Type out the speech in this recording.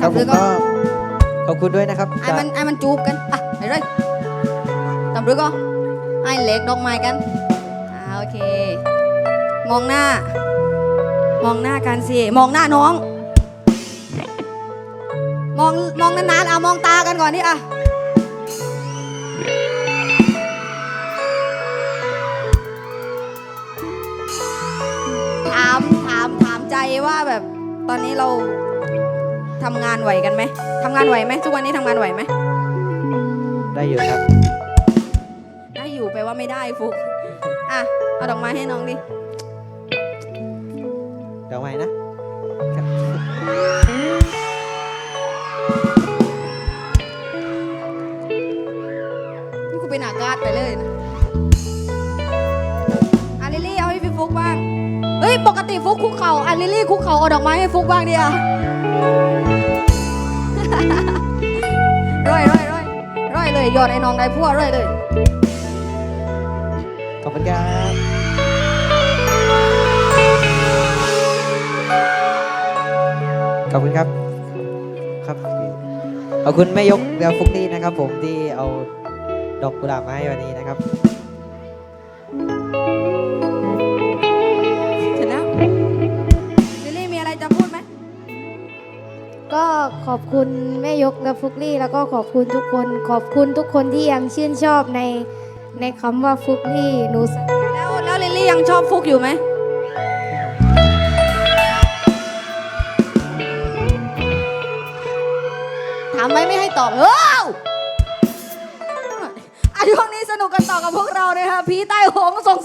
ครับผหรืมอก็ก็ขอบคุณด้วยนะครับไอ้มันไอ้มันจูบกันอะไปเลยตำรึกก็ไอ้เล็กดอกไม้กันอ่าโอเค มองหน้า มองหน้ากันสิมองหน้าน้อง มองมองนานๆอะมองตากันก่อนนี่อะถามถามถามใจว่าแบบตอนนี้เรา ทำงานไหวกันไหมทำงานไหวไหมทุกวันนี้ทำงานไหวไหมได้อยู่ครับ ได้อยู่แปลว่าไม่ได้ฟุกอะเอาดอกไม้ให้น้องดิดอกไม้นะครับนี่กูเป็นอากาศไปเลยนะอะลิลลี่เอาให้พี่ฟุกบ้าง เฮ้ย ปกติฟุกคุกเข่าอะลิลลี่คุกเข่าเอาดอกไม้ให้ฟุกบ้างดิอะ ร่อยร่อยร่อยร่อยเลยยอดไอ้น้องได้พัวร่อยเลย ขอบคุณครับขอบคุณครับ ครับ ขอบคุณแม่ยกเรือฟุกนี่นะครับ ผมที่เอาดอกกุหลาบมาให้วันนี้นะครับ ก็ขอบคุณแม่ยกและฟุกลี่ แล้วก็ขอบคุณทุกคน ขอบคุณทุกคนที่ยังชื่นชอบในในคำว่าฟุกลี่หนูสแล้วแล้วลิลลี่ยังชอบฟุกอยู่ไหมถามไหมไม่ให้ตอบเอ้าอะช่วงนี้สนุกกันต่อกับพวกเราเลยค่ะผีใต้หงส่ง